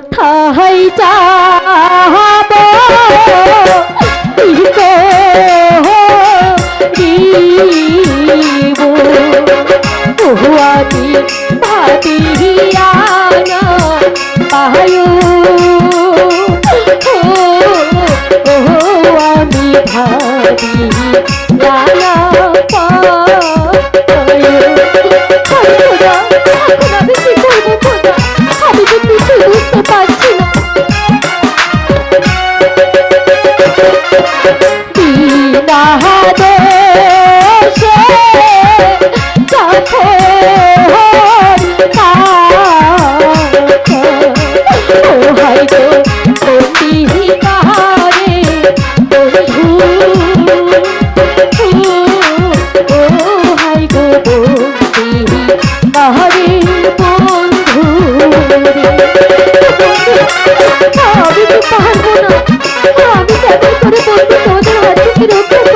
কোথায় যাব কি করিব ওহো আমি ভাবিয়া না পায়ু ও আমি ভাবি আমি কিছুই বুঝতে পারছি না Ooh. আমি পারব না। আমি কেমন করে বলব তোমাদের হাত থেকে রক্ষা